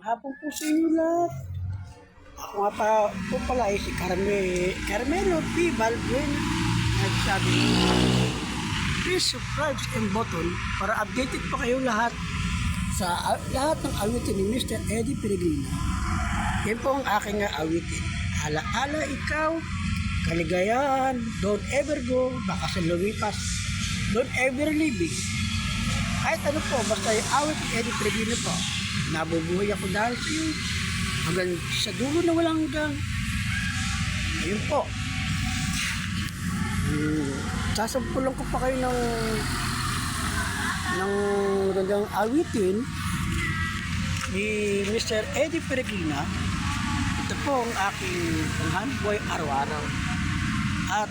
Magandang hapon po sa inyo lahat. Ako nga pa po pala ay si Carme, Carmelo P. Balbuena. Nagsabi, please subscribe and button para updated pa kayo lahat sa ah, lahat ng awitin ni Mr. Eddie Peregrino. Yan po ang aking awitin. Ala-ala ikaw, kaligayahan, don't ever go, baka sa lumipas, don't ever leave. Kahit ano po, basta yung awit ni Eddie Peregrino po, nabubuhay ako dahil sa iyo. Hanggang sa dulo na walang hanggang. Ayun po. Hmm, sasampulan ko pa kayo ng ng magandang awitin ni Mr. Eddie Peregrina. Ito po ang aking panghanboy araw-araw. At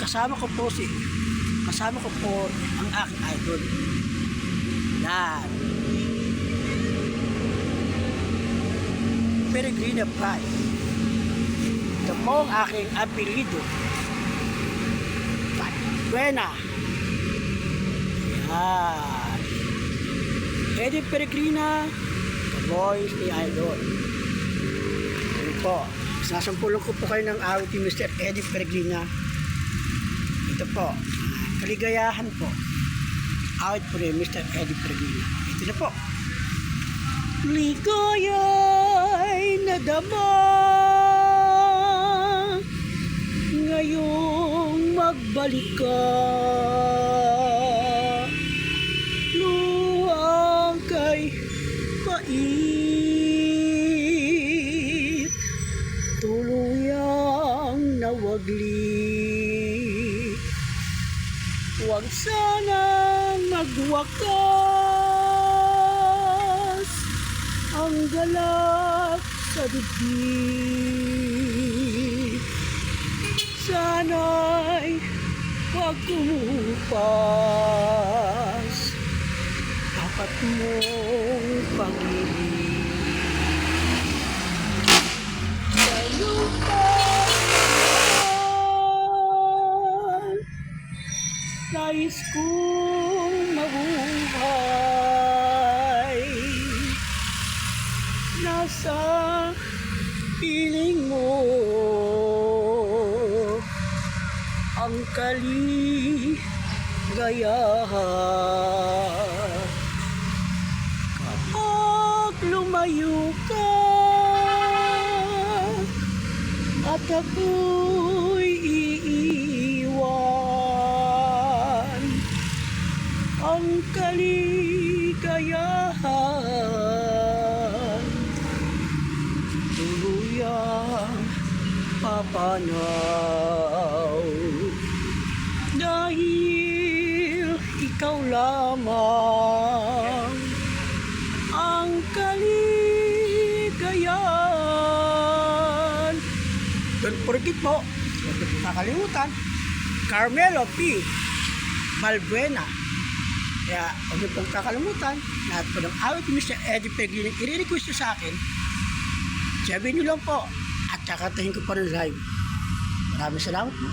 kasama ko po si kasama ko po ang aking idol. Yan. Peregrina Pride. Ito po ang aking apelido. Buena. Yan. Eddie Peregrina, the voice ni Idol. Yan po. Sasampulong ko po kayo ng awit ni Mr. Eddie Peregrina. Ito po. Kaligayahan po. Awit po ni Mr. Eddie Peregrina. Ito na po. Ligaya'y nadama Ngayong magbalik ka. Luwang kay pait. Tuluyang nawagli Huwag sanang magwakas ang galak sa dibdib. Sana'y huwag kumupas, dapat mong pag-ibig. Sa lupa, nais kong mabuhay nasa piling mo. Ang kaligayahan. Kapag lumayo ka. At ako'y iiwan. Ang kaligayahan papanaw. Dahil ikaw lamang ang kaligayahan. Don't forget po. Huwag niyo kakalimutan Carmelo P. Malbuena. Kaya huwag niyo pong kakalimutan. Lahat po ng awit ni Mr. Eddie Peglin ang i-request sa akin. Sabihin niyo lang po kakatahin ko pa rin live. Maraming salamat po.